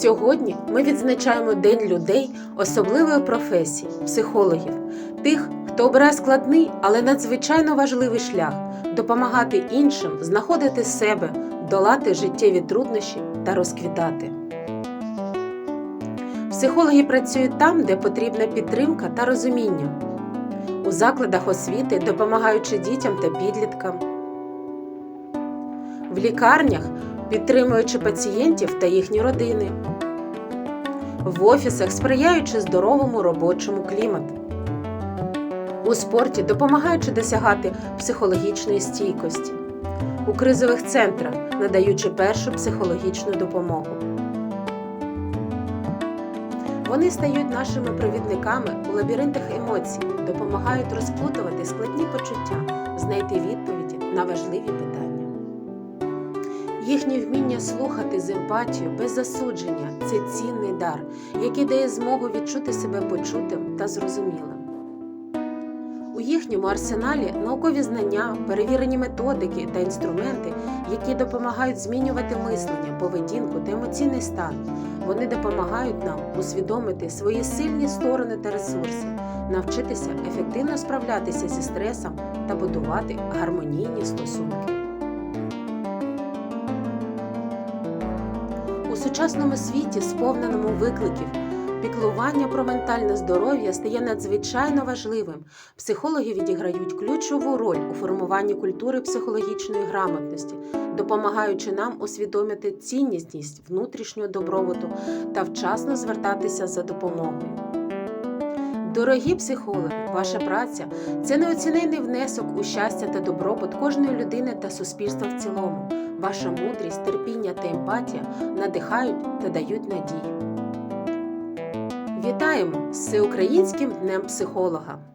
Сьогодні ми відзначаємо День людей особливої професії психологів, тих, хто обирає складний, але надзвичайно важливий шлях допомагати іншим знаходити себе, долати життєві труднощі та розквітати. Психологи працюють там, де потрібна підтримка та розуміння, у закладах освіти, допомагаючи дітям та підліткам, в лікарнях, підтримуючи пацієнтів та їхні родини, в офісах, сприяючи здоровому робочому клімату, у спорті, допомагаючи досягати психологічної стійкості, у кризових центрах, надаючи першу психологічну допомогу. Вони стають нашими провідниками у лабіринтах емоцій, допомагають розплутувати складні почуття, знайти відповіді на важливі питання. Їхнє вміння слухати з емпатією без засудження це цінний дар, який дає змогу відчути себе почутим та зрозумілим. У їхньому арсеналі наукові знання, перевірені методики та інструменти, які допомагають змінювати мислення, поведінку та емоційний стан. Вони допомагають нам усвідомити свої сильні сторони та ресурси, навчитися ефективно справлятися зі стресом та будувати гармонійні стосунки. У сучасному світі, сповненому викликів, піклування про ментальне здоров'я стає надзвичайно важливим. Психологи відіграють ключову роль у формуванні культури психологічної грамотності, допомагаючи нам усвідомити цінність внутрішнього добробуту та вчасно звертатися за допомогою. Дорогі психологи, ваша праця це неоцінений внесок у щастя та добробут кожної людини та суспільства в цілому. Ваша мудрість, терпіння та емпатія надихають та дають надію. Вітаємо з Всеукраїнським днем психолога!